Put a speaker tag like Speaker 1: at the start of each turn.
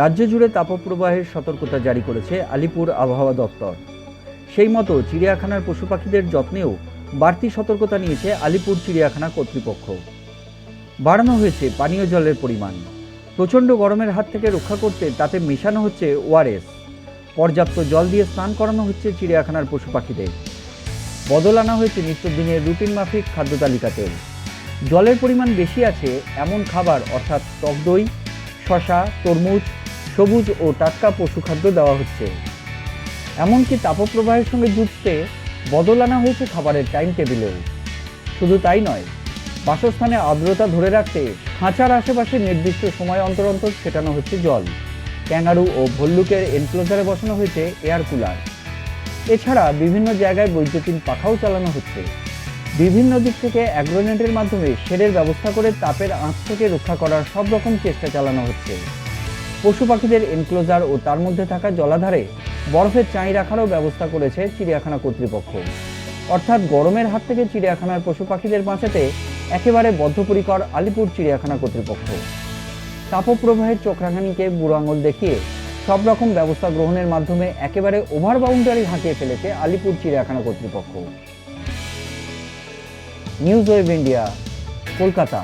Speaker 1: রাজ্য জুড়ে তাপপ্রবাহের সতর্কতা জারি করেছে আলিপুর আবহাওয়া দপ্তর। সেই মতো চিড়িয়াখানার পশু পাখিদের যত্নেও বাড়তি সতর্কতা নিয়েছে আলিপুর চিড়িয়াখানা কর্তৃপক্ষ। বাড়ানো হয়েছে পানীয় জলের পরিমাণ। প্রচণ্ড গরমের হাত থেকে রক্ষা করতে তাতে মেশানো হচ্ছে ওআরএস। পর্যাপ্ত জল দিয়ে স্নান করানো হচ্ছে চিড়িয়াখানার পশু পাখিদের। বদল আনা হয়েছে নিত্যদিনের রুটিন মাফিক খাদ্য তালিকাতেও জলের পরিমাণ বেশি আছে এমন খাবার, অর্থাৎ টক দই শশা তরমুজ সবুজ ও টাটকা পশু খাদ্য দেওয়া হচ্ছে। এমনকি তাপপ্রবাহের সঙ্গে যুঝতে বদল আনা হয়েছে খাবারের টাইম টেবিলেও। শুধু তাই নয়, বাসস্থানে আর্দ্রতা ধরে রাখতে খাঁচার আশেপাশে নির্দিষ্ট সময় অন্তর অন্তর ছেটানো হচ্ছে জল। ক্যাঙ্গারু ও ভল্লুকের এনক্লোজারে বসানো হয়েছে এয়ার কুলার। এছাড়া বিভিন্ন জায়গায় বৈদ্যুতিন পাখাও চালানো হচ্ছে। বিভিন্ন দিক থেকে অ্যাগ্রোনেটের মাধ্যমে শেডের ব্যবস্থা করে তাপের আঁচ থেকে রক্ষা করার সব রকম চেষ্টা চালানো হচ্ছে। পশু পাখিদের এনক্লোজার ও তার মধ্যে থাকা জলাধারে বরফের চাই রাখারও ব্যবস্থা করেছে চিড়িয়াখানা কর্তৃপক্ষ। অর্থাৎ গরমের হাত থেকে চিড়িয়াখানার পশু পাখিদের বাঁচাতে একেবারে বদ্ধপরিকর আলিপুর চিড়িয়াখানা কর্তৃপক্ষ। তাপপ্রবাহের চোখরাঙানিকে বুড়ো আঙুল দেখিয়ে সব রকম ব্যবস্থা গ্রহণের মাধ্যমে একেবারে ওভার বাউন্ডারি হাঁকিয়ে ফেলেছে আলিপুর চিড়িয়াখানা কর্তৃপক্ষ। News web India, Kolkata.